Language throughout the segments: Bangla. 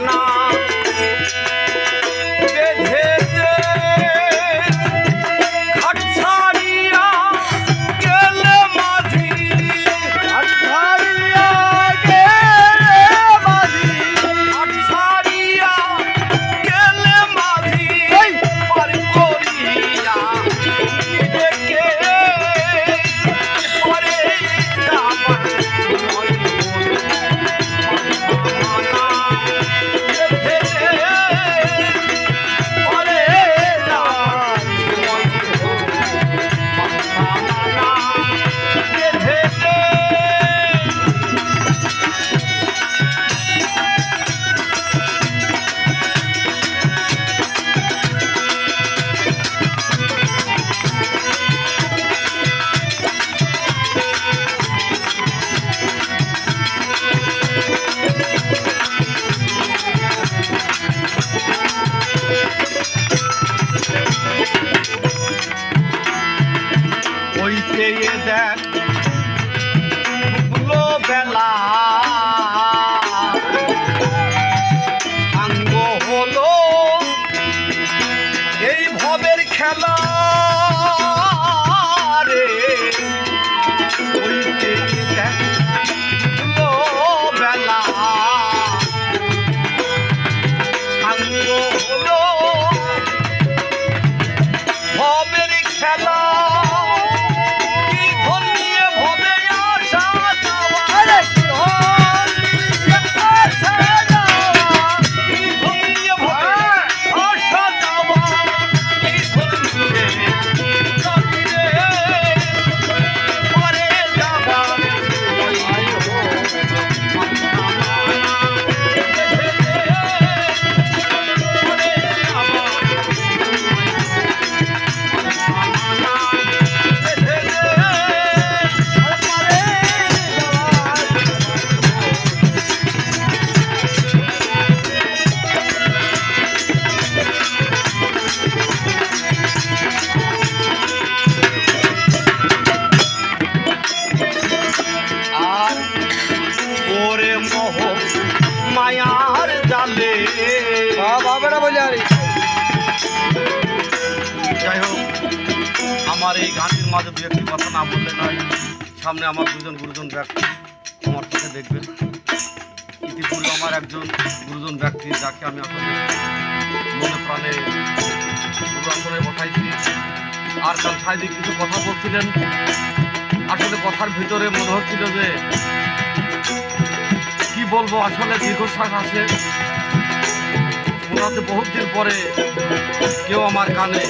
না। বলে যাই হোক আমার এই গানটির মাঝে দু একটি কথা না বললে নয় সামনে আমার দুজন গুরুজন ব্যক্তি আমার সাথে দেখবেন। ইতিপূর্বে আমার একজন গুরুজন ব্যক্তি যাকে আমি আসলে মনে প্রাণে পুরাতনে বসাইছি। আর কাল সাইদি কিছু কথা বলছিলেন। আসলে কথার ভিতরে মনে হচ্ছিল যে বলব, আসলে দীর্ঘশ্বাস আসে। শোনাতে বহুত দিন পরে কেউ আমার কানে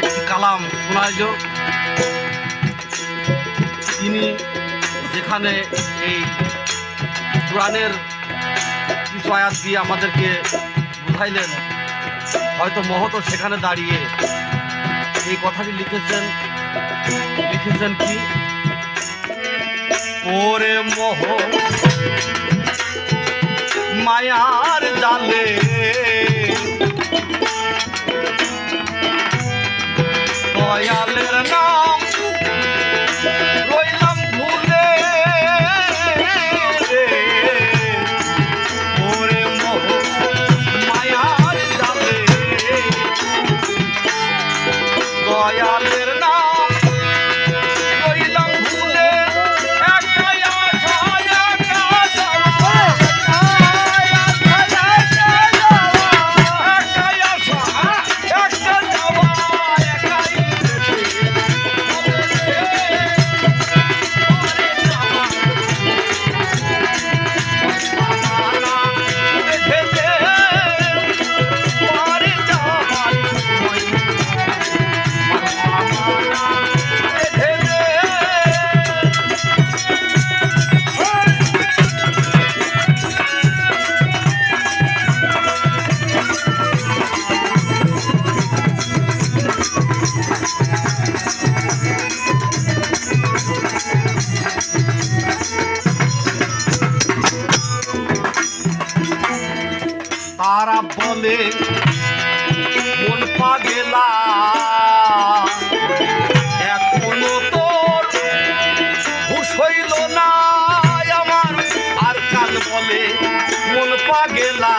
একটি কালাম শোনায় যে তিনি যেখানে এই কোরআনের কিছু আয়াত দিয়ে আমাদেরকে বুঝাইলেন, হয়তো মহত সেখানে দাঁড়িয়ে এই কথাটি লিখেছেন। লিখেছেন কি? ওরে মোহ মায়ার জালে দয়ালের তারা বলে, মন পাগেলা। এখনও তোর হুশ হইল না আমার, আর কাল বলে মন পাগেলা।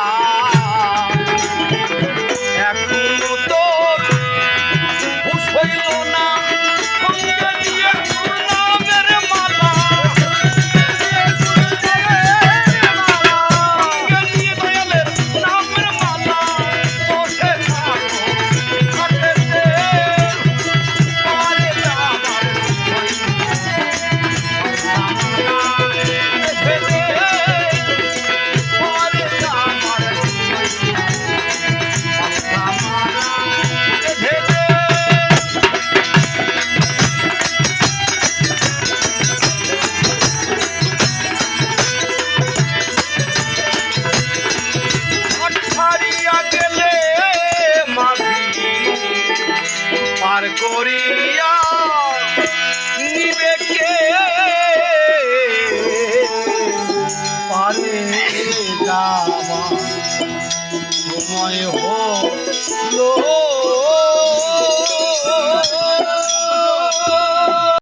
সময় হলো